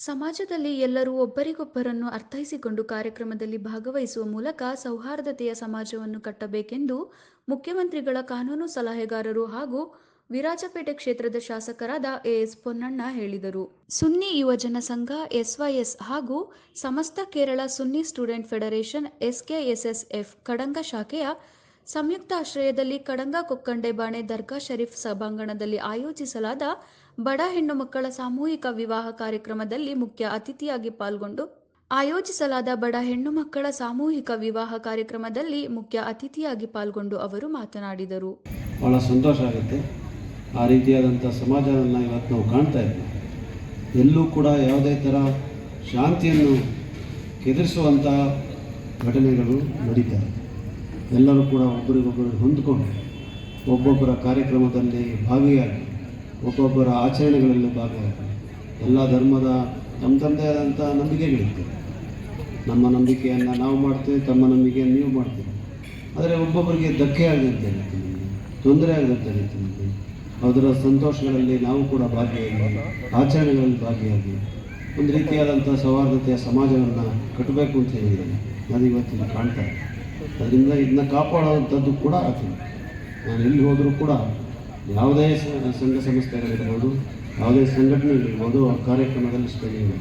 ಸಮಾಜದಲ್ಲಿ ಎಲ್ಲರೂ ಒಬ್ಬರಿಗೊಬ್ಬರನ್ನು ಅರ್ಥೈಸಿಕೊಂಡು ಕಾರ್ಯಕ್ರಮದಲ್ಲಿ ಭಾಗವಹಿಸುವ ಮೂಲಕ ಸೌಹಾರ್ದತೆಯ ಸಮಾಜವನ್ನು ಕಟ್ಟಬೇಕೆಂದು ಮುಖ್ಯಮಂತ್ರಿಗಳ ಕಾನೂನು ಸಲಹೆಗಾರರು ಹಾಗೂ ವಿರಾಜಪೇಟೆ ಕ್ಷೇತ್ರದ ಶಾಸಕರಾದ ಎಎಸ್ ಪೊನ್ನಣ್ಣ ಹೇಳಿದರು. ಸುನ್ನಿ ಯುವಜನ ಸಂಘ, ಎಸ್ವೈಎಸ್ ಹಾಗೂ Samastha Kerala Sunni student federation, SKSSF Kadanga ಶಾಖೆಯ ಸಂಯುಕ್ತ ಆಶ್ರಯದಲ್ಲಿ ಕಡಂಗ ಕೊಕ್ಕಂಡೆ ಬಾಣೆ ದರ್ಗಾ ಶರೀಫ್ ಸಭಾಂಗಣದಲ್ಲಿ ಆಯೋಜಿಸಲಾದ ಬಡ ಹೆಣ್ಣು ಮಕ್ಕಳ ಸಾಮೂಹಿಕ ವಿವಾಹ ಕಾರ್ಯಕ್ರಮದಲ್ಲಿ ಮುಖ್ಯ ಅತಿಥಿಯಾಗಿ ಪಾಲ್ಗೊಂಡು ಆಯೋಜಿಸಲಾದ ಬಡ ಹೆಣ್ಣು ಮಕ್ಕಳ ಸಾಮೂಹಿಕ ವಿವಾಹ ಕಾರ್ಯಕ್ರಮದಲ್ಲಿ ಮುಖ್ಯ ಅತಿಥಿಯಾಗಿ ಪಾಲ್ಗೊಂಡು ಅವರು ಮಾತನಾಡಿದರು. ಬಹಳ ಸಂತೋಷ ಆಗುತ್ತೆ. ಆ ರೀತಿಯಾದಂಥ ಸಮಾಜವನ್ನು ಇವತ್ತು ನಾವು ಕಾಣ್ತಾ ಇದ್ದೀವಿ ಎಲ್ಲೂ ಕೂಡ ಯಾವುದೇ ಥರ ಶಾಂತಿಯನ್ನು ಕೆದರಿಸುವಂಥ ಘಟನೆಗಳು ನಡೀತಾರೆ ಎಲ್ಲರೂ ಕೂಡ ಒಬ್ಬರಿಗೊಬ್ಬರು ಹೊಂದಿಕೊಂಡು ಒಬ್ಬೊಬ್ಬರ ಕಾರ್ಯಕ್ರಮದಲ್ಲಿ ಭಾಗಿಯಾಗಿ ಒಬ್ಬೊಬ್ಬರ ಆಚರಣೆಗಳಲ್ಲಿ ಭಾಗವಹಿಸ್ತಾರೆ ಎಲ್ಲ ಧರ್ಮದ ತಮ್ಮ ತಮ್ಮದೇ ಆದಂಥ ನಂಬಿಕೆಗಳಿರ್ತವೆ ನಮ್ಮ ನಂಬಿಕೆಯನ್ನು ನಾವು ಮಾಡ್ತೇವೆ, ತಮ್ಮ ನಂಬಿಕೆಯನ್ನು ನೀವು ಮಾಡ್ತೀವಿ ಆದರೆ ಒಬ್ಬೊಬ್ಬರಿಗೆ ಧಕ್ಕೆ ಆಗದಂತೆ ರೀತಿಯಲ್ಲಿ ತೊಂದರೆ ಆಗದಂತೆ ರೀತಿಯಲ್ಲಿ ಅದರ ಸಂತೋಷಗಳಲ್ಲಿ ನಾವು ಕೂಡ ಭಾಗಿಯಾಗಿ, ಆಚರಣೆಗಳಲ್ಲಿ ಭಾಗಿಯಾಗಿ ಒಂದು ರೀತಿಯಾದಂಥ ಸೌಹಾರ್ದತೆಯ ಸಮಾಜವನ್ನು ಕಟ್ಟಬೇಕು ಅಂತ ಹೇಳಿದರೆ ನಾನು ಇವತ್ತಿನ ಕಾಣ್ತಾ ಅದರಿಂದ ಇದನ್ನ ಕಾಪಾಡುವಂಥದ್ದು ಕೂಡ ಆಗ್ತದೆ. ನಾನು ಎಲ್ಲಿ ಹೋದರೂ ಕೂಡ ಯಾವುದೇ ಸಂಘ ಸಂಸ್ಥೆಗಳಿರ್ಬೋದು ಯಾವುದೇ ಸಂಘಟನೆಗಳಿರ್ಬೋದು ಆ ಕಾರ್ಯಕ್ರಮದಲ್ಲಿ ಸ್ಪರ್ಧಿಗಳು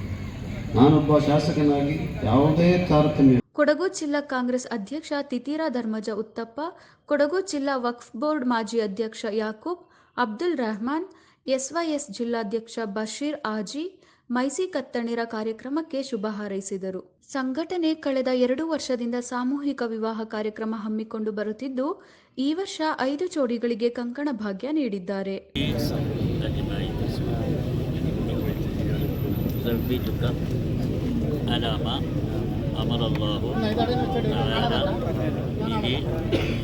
ನಾನೊಬ್ಬ ಶಾಸಕನಾಗಿ ಯಾವುದೇ ತಾರತಮ್ಯ ಕೊಡಗು ಜಿಲ್ಲಾ ಕಾಂಗ್ರೆಸ್ ಅಧ್ಯಕ್ಷ ತಿತೀರಾ ಧರ್ಮಜ ಉತ್ತಪ್ಪ, ಕೊಡಗು ಜಿಲ್ಲಾ ವಕ್ಫ್ ಬೋರ್ಡ್ ಮಾಜಿ ಅಧ್ಯಕ್ಷ ಯಾಕೂಬ್, ಅಬ್ದುಲ್ ರೆಹಮಾನ್, ಎಸ್ವೈಎಸ್ ಜಿಲ್ಲಾಧ್ಯಕ್ಷ ಬಶೀರ್ ಆಜಿ ಮೈಸಿ ಕತ್ತಣಿರ ಕಾರ್ಯಕ್ರಮಕ್ಕೆ ಶುಭ ಹಾರೈಸಿದರು ಸಂಘಟನೆ ಕಳೆದ ಎರಡು ವರ್ಷದಿಂದ ಸಾಮೂಹಿಕ ವಿವಾಹ ಕಾರ್ಯಕ್ರಮ ಹಮ್ಮಿಕೊಂಡು ಬರುತ್ತಿದ್ದು ಈ ವರ್ಷ ಐದು ಜೋಡಿಗಳಿಗೆ ಕಂಕಣ ಭಾಗ್ಯ ನೀಡಿದ್ದಾರೆ أجمعين زوجتك على ما أمر الله تعالى به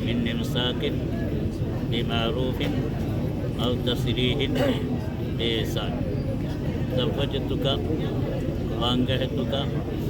من إمساك بمعروف أو تسريح بإحسان ദർഭചെത്തുക വാങ്കഹെത്തുക